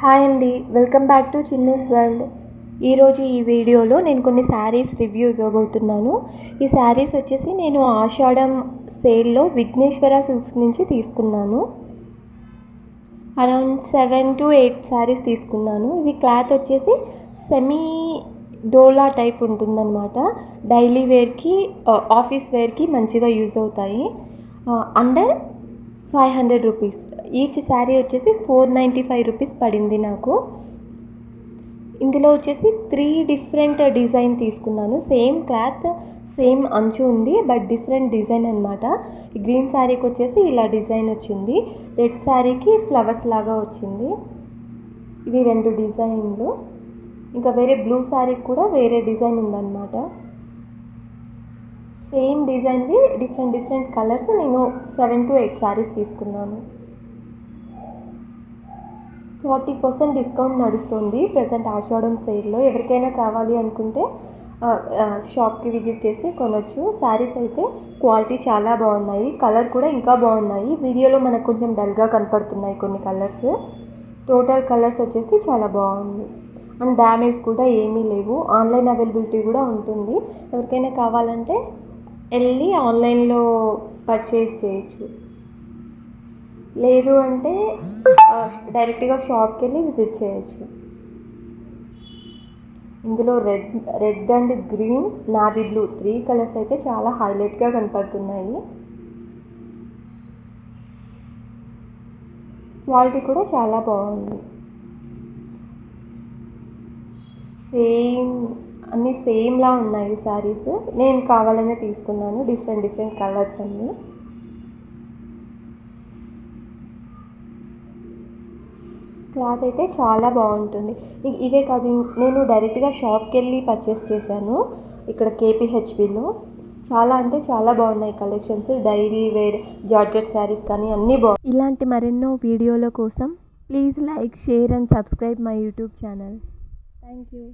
Hi అండి. Welcome back to Chinnu's world ఈరోజు ఈ వీడియోలో నేను కొన్ని శారీస్ రివ్యూ ఇవ్వబోతున్నాను. ఈ శారీస్ వచ్చేసి నేను ఆషాఢం సేల్లో విఘ్నేశ్వర సిల్క్స్ నుంచి తీసుకున్నాను. Around seven to eight saris తీసుకున్నాను. ఇవి క్లాత్ వచ్చేసి సెమీ డోలా టైప్ ఉంటుందన్నమాట. డైలీ వేర్కి ఆఫీస్ వేర్కి మంచిగా యూజ్ అవుతాయి. Under five hundred rupees. Each sari వచ్చేసి ఫోర్ నైంటీ ఫైవ్ రూపీస్ పడింది నాకు. ఇందులో వచ్చేసి త్రీ డిఫరెంట్ డిజైన్ తీసుకున్నాను. సేమ్ క్లాత్ సేమ్ అంచు ఉంది బట్ డిఫరెంట్ డిజైన్ అనమాట గ్రీన్ శారీకి వచ్చేసి ఇలా డిజైన్ వచ్చింది. రెడ్ శారీకి ఫ్లవర్స్ లాగా వచ్చింది. ఇవి రెండు డిజైన్లు. ఇంకా వేరే బ్లూ శారీకి కూడా వేరే డిజైన్ ఉందన్నమాట. సేమ్ డిజైన్వి డిఫరెంట్ డిఫరెంట్ కలర్స్ నేను సెవెన్ టు ఎయిట్ శారీస్ తీసుకున్నాను. ఫార్టీ పర్సెంట్ డిస్కౌంట్ నడుస్తుంది ప్రజెంట్ ఆషాఢం సేల్లో ఎవరికైనా కావాలి అనుకుంటే షాప్కి విజిట్ చేసి కొనొచ్చు. శారీస్ అయితే క్వాలిటీ చాలా బాగున్నాయి. కలర్ కూడా ఇంకా బాగున్నాయి. వీడియోలో మనకు కొంచెం డల్గా కనపడుతున్నాయి కొన్ని కలర్స్ టోటల్ కలర్స్ వచ్చేసి చాలా బాగుంది. అండ్ డ్యామేజ్ కూడా ఏమీ లేవు. ఆన్లైన్ అవైలబిలిటీ కూడా ఉంటుంది. ఎవరికైనా కావాలంటే వెళ్ళి ఆన్లైన్లో పర్చేస్ చేయొచ్చు. లేదు అంటే డైరెక్ట్గా షాప్కి వెళ్ళి విజిట్ చేయొచ్చు. ఇందులో red red and green navy blue three colours అయితే చాలా హైలైట్గా కనపడుతున్నాయి. క్వాలిటీ కూడా చాలా బాగుంది. సేమ్ అన్నీ సేమ్లా ఉన్నాయి శారీస్ నేను కావాలనే తీసుకున్నాను. డిఫరెంట్ డిఫరెంట్ కలర్స్ అన్నీ క్లాత్ అయితే చాలా బాగుంటుంది. ఇవే కాదు నేను డైరెక్ట్గా షాప్కి వెళ్ళి పర్చేస్ చేశాను. ఇక్కడ కేపీహెచ్బిలో చాలా అంటే చాలా బాగున్నాయి collections daily wear georgette saris కానీ అన్నీ బాగున్నాయి. ఇలాంటి మరెన్నో వీడియోల కోసం please like share and subscribe my YouTube channel thank you